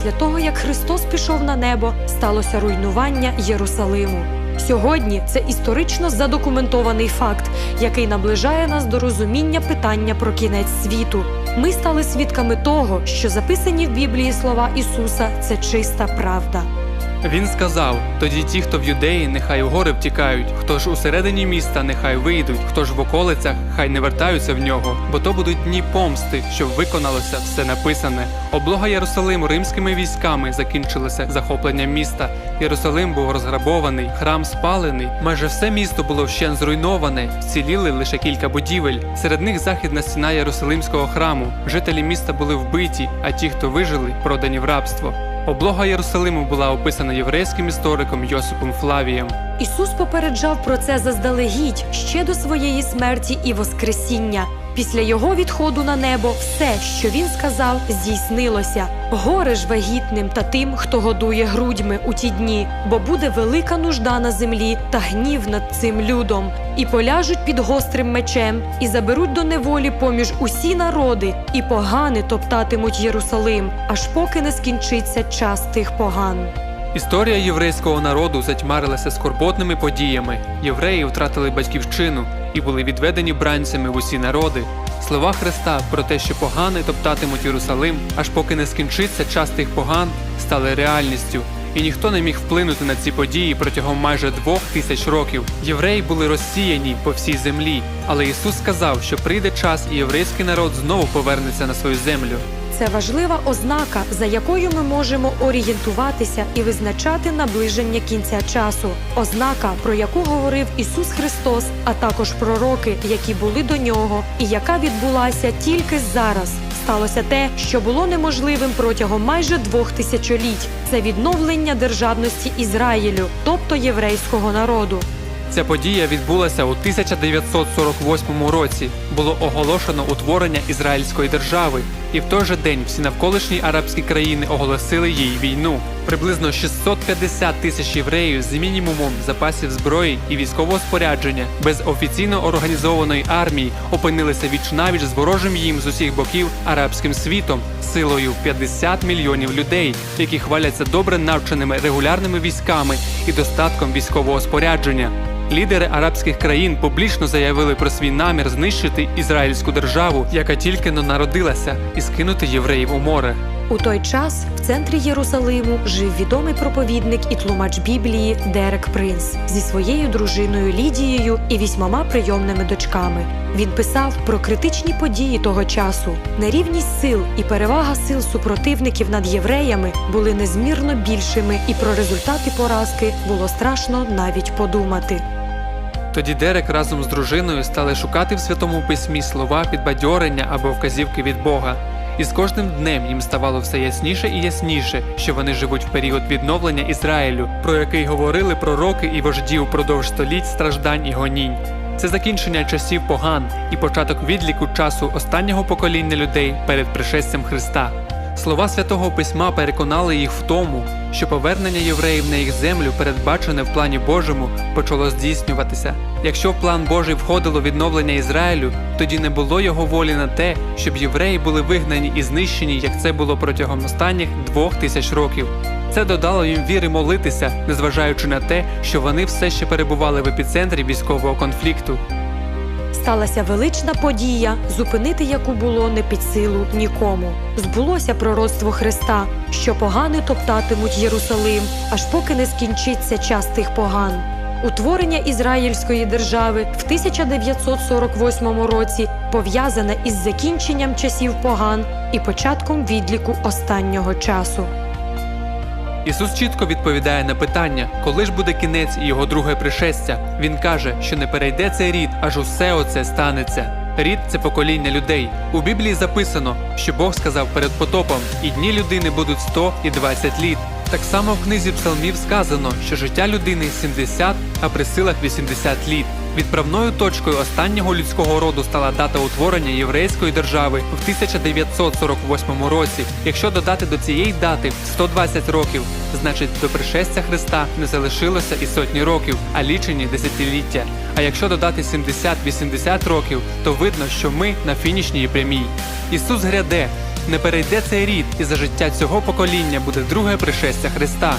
Після того, як Христос пішов на небо, сталося руйнування Єрусалиму. Сьогодні це історично задокументований факт, який наближає нас до розуміння питання про кінець світу. Ми стали свідками того, що записані в Біблії слова Ісуса це чиста правда. Він сказав: тоді ті, хто в юдеї, нехай у гори втікають, хто ж усередині міста, нехай вийдуть, хто ж в околицях, хай не вертаються в нього, бо то будуть дні помсти, щоб виконалося все написане. Облога Єрусалиму римськими військами закінчилася захопленням міста. Єрусалим був розграбований, храм спалений. Майже все місто було вщен зруйноване, вціліли лише кілька будівель. Серед них західна стіна Єрусалимського храму. Жителі міста були вбиті, а ті, хто вижили, продані в рабство. Облога Єрусалиму була описана єврейським істориком Йосипом Флавієм. Ісус попереджав про це заздалегідь ще до своєї смерті і Воскресіння. Після його відходу на небо все, що він сказав, здійснилося. Горе ж вагітним та тим, хто годує грудьми у ті дні, бо буде велика нужда на землі та гнів над цим людом, і поляжуть під гострим мечем, і заберуть до неволі поміж усі народи, і погани топтатимуть Єрусалим, аж поки не скінчиться час тих поган. Історія єврейського народу затьмарилася скорботними подіями. Євреї втратили батьківщину і були відведені бранцями в усі народи. Слова Христа про те, що погани топтатимуть Єрусалим, аж поки не скінчиться час тих поган, стали реальністю. І ніхто не міг вплинути на ці події протягом майже двох тисяч років. Євреї були розсіяні по всій землі, але Ісус сказав, що прийде час, і єврейський народ знову повернеться на свою землю. Це важлива ознака, за якою ми можемо орієнтуватися і визначати наближення кінця часу. Ознака, про яку говорив Ісус Христос, а також пророки, які були до нього, і яка відбулася тільки зараз. Сталося те, що було неможливим протягом майже двох тисячоліть. Це відновлення державності Ізраїлю, тобто єврейського народу. Ця подія відбулася у 1948 році. Було оголошено утворення Ізраїльської держави, і в той же день всі навколишні арабські країни оголосили їй війну. Приблизно 650 тисяч євреїв з мінімумом запасів зброї і військового спорядження без офіційно організованої армії опинилися віч навіч з ворожим їм з усіх боків арабським світом силою в 50 мільйонів людей, які хваляться добре навченими регулярними військами і достатком військового спорядження. Лідери арабських країн публічно заявили про свій намір знищити ізраїльську державу, яка тільки но народилася, і скинути євреїв у море. У той час в центрі Єрусалиму жив відомий проповідник і тлумач Біблії Дерек Принц зі своєю дружиною Лідією і вісьмома прийомними дочками. Він писав про критичні події того часу. Нерівність сил і перевага сил супротивників над євреями були незмірно більшими, і про результати поразки було страшно навіть подумати. Тоді Дерек разом з дружиною стали шукати в святому письмі слова підбадьорення або вказівки від Бога. І з кожним днем їм ставало все ясніше і ясніше, що вони живуть в період відновлення Ізраїлю, про який говорили пророки і вожді упродовж століть страждань і гонінь. Це закінчення часів поган і початок відліку часу останнього покоління людей перед пришестям Христа. Слова святого письма переконали їх в тому, що повернення євреїв на їх землю, передбачене в плані Божому, почало здійснюватися. Якщо в план Божий входило відновлення Ізраїлю, тоді не було його волі на те, щоб євреї були вигнані і знищені, як це було протягом останніх двох тисяч років. Це додало їм віри молитися, незважаючи на те, що вони все ще перебували в епіцентрі військового конфлікту. Сталася велична подія, зупинити яку було не під силу нікому. Збулося пророцтво Христа, що погани топтатимуть Єрусалим, аж поки не скінчиться час тих поган. Утворення Ізраїльської держави в 1948 році пов'язане із закінченням часів поган і початком відліку останнього часу. Ісус чітко відповідає на питання, коли ж буде кінець і його друге пришестя. Він каже, що не перейде цей рід, аж усе оце станеться. Рід це покоління людей. У Біблії записано, що Бог сказав перед потопом, і дні людини будуть 100 і 20 літ. Так само в книзі псалмів сказано, що життя людини 70, а при силах 80 літ. Відправною точкою останнього людського роду стала дата утворення єврейської держави в 1948 році. Якщо додати до цієї дати 120 років, значить до пришестя Христа не залишилося і сотні років, а лічені десятиліття. А якщо додати 70-80 років, то видно, що ми на фінішній прямій. Ісус гряде, не перейде цей рід, і за життя цього покоління буде друге пришестя Христа.